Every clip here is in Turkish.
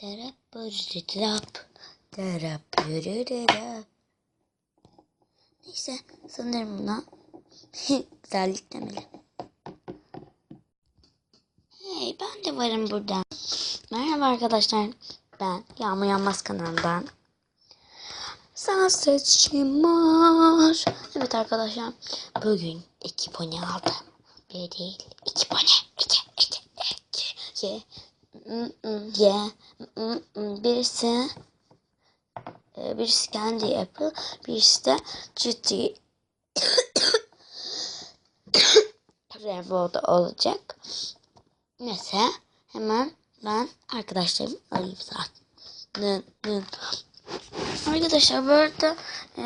Terap terap terap yürürürüp. Neyse sanırım buna güzellik demeli. Hey ben de varım burada. Merhaba arkadaşlar. Ben Yağmur Yanmaz kanalından. Sana seçim var. Evet arkadaşlar. Bugün iki pony aldım. Bir değil. iki pony. İki, iki, iki. Ye. Mm, mm. Mm, mm. Birisi e, birisi Candy Apple. Birisi de Ciddi Rainbow'da olacak. Neyse hemen ben arkadaşlarımı arayayım zaten. Arkadaşlar bu arada e,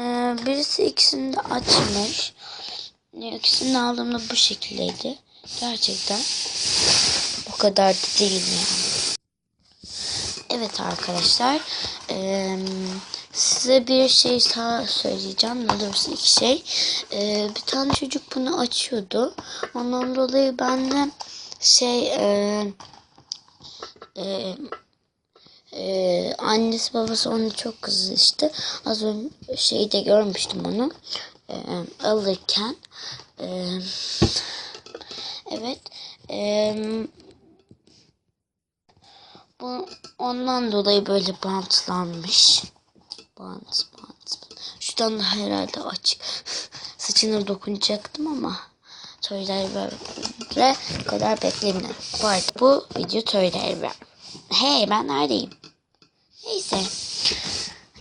birisi ikisini de açmış. İkisini de aldığımda bu şekildeydi. Gerçekten o kadar da değil yani. Evet arkadaşlar. E, size bir şey daha söyleyeceğim. Ne doğrusu iki şey. E, bir tane çocuk bunu açıyordu. Ondan dolayı ben de şey e, e, ee, annesi babası onu çok kızmıştı. Az önce şeyde görmüştüm onu ee, alırken. Ee, evet. Ee, bu ondan dolayı böyle bantlanmış. Bant, bant. Şuradan da herhalde açık. Saçına dokunacaktım ama söyler böyle kadar beklemedim. Bu arada bu video söyler ben. Hey ben neredeyim? Neyse.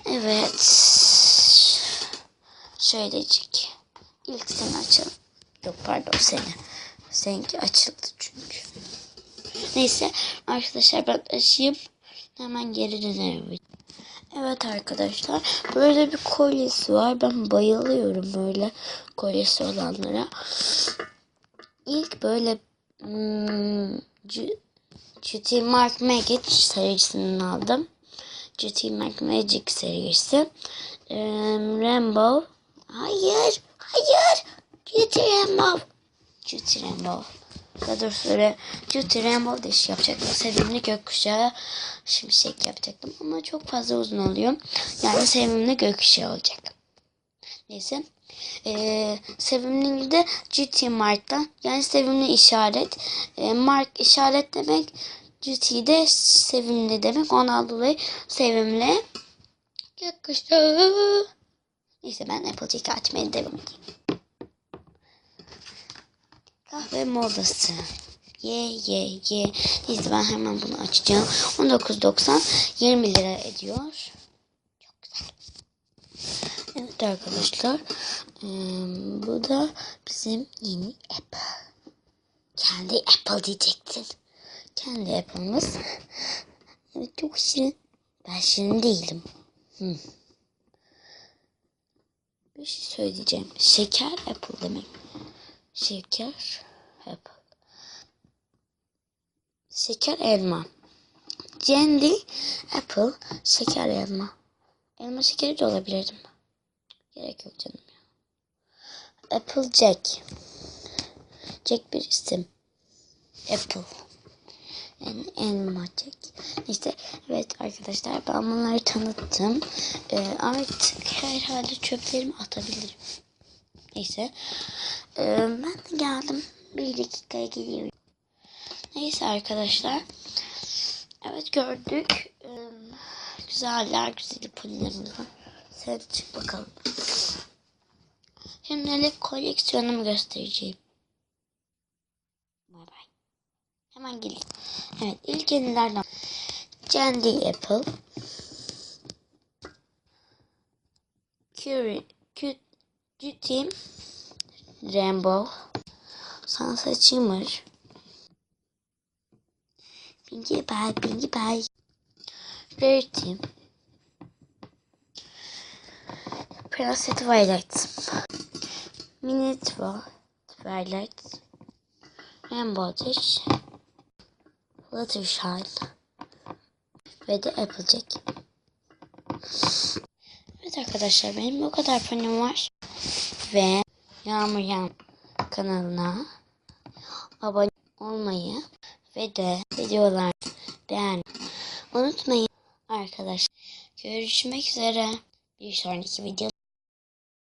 Evet. Şöylecik. İlk sen açalım. Yok pardon seni. Seninki açıldı çünkü. Neyse arkadaşlar ben açayım. Hemen geri dönerim. Evet arkadaşlar böyle bir kolyesi var. Ben bayılıyorum böyle kolyesi olanlara. İlk böyle hmm, GT Mark Magic serisinden aldım. GT Mark Magic serisi. Rainbow. Hayır. Hayır. GT Rainbow. GT Rainbow. Daha doğrusu öyle GT Rainbow diş yapacaktım. Sevimli gökkuşağı şimşek yapacaktım. Ama çok fazla uzun oluyor. Yani sevimli gökkuşağı olacak. Neyse. Ee, sevimli de GT Mark'ta. Yani sevimli işaret. Ee, Mark işaret demek. GT de sevimli demek. Ondan dolayı sevimli. Gökkuşağı. Neyse ben Applejack'i açmaya devam edeyim. Kahve modası. Ye ye ye. Neyse ben hemen bunu açacağım. 19.90 20 lira ediyor. Çok güzel. Evet arkadaşlar. bu da bizim yeni Apple. Kendi Apple diyecektin. Kendi Apple'ımız. Evet çok şirin. Ben şirin değilim. Hmm. Bir şey söyleyeceğim. Şeker Apple demek. Şeker Apple. Şeker elma. Candy Apple. Şeker elma. Elma şekeri de olabilirdim. Gerek yok canım ya. Apple Jack. Jack bir isim. Apple. Yani elma Jack. İşte evet arkadaşlar ben bunları tanıttım. Ee, artık herhalde çöplerimi atabilirim. Neyse. Ee, ben de geldim. Bir dakikaya geliyorum. Neyse arkadaşlar. Evet gördük. Ee, güzeller güzeli polilerimiz var. Sen çık bakalım. Şimdilik koleksiyonumu göstereceğim. Bay bay. Hemen geleyim. Evet ilk yenilerden. Candy Apple. Curie. Cutie. Rainbow. Sunset Shimmer. Pinkie Pie. Pinkie Pie. Rarity. Princess Twilight. Mini Twilight. Rainbow Dash. Fluttershy. Ve de Applejack. Evet arkadaşlar benim bu kadar panim var. Ve Yağmur Yağmur kanalına abone olmayı ve de videolar beğen unutmayın. Arkadaşlar görüşmek üzere. Bir sonraki video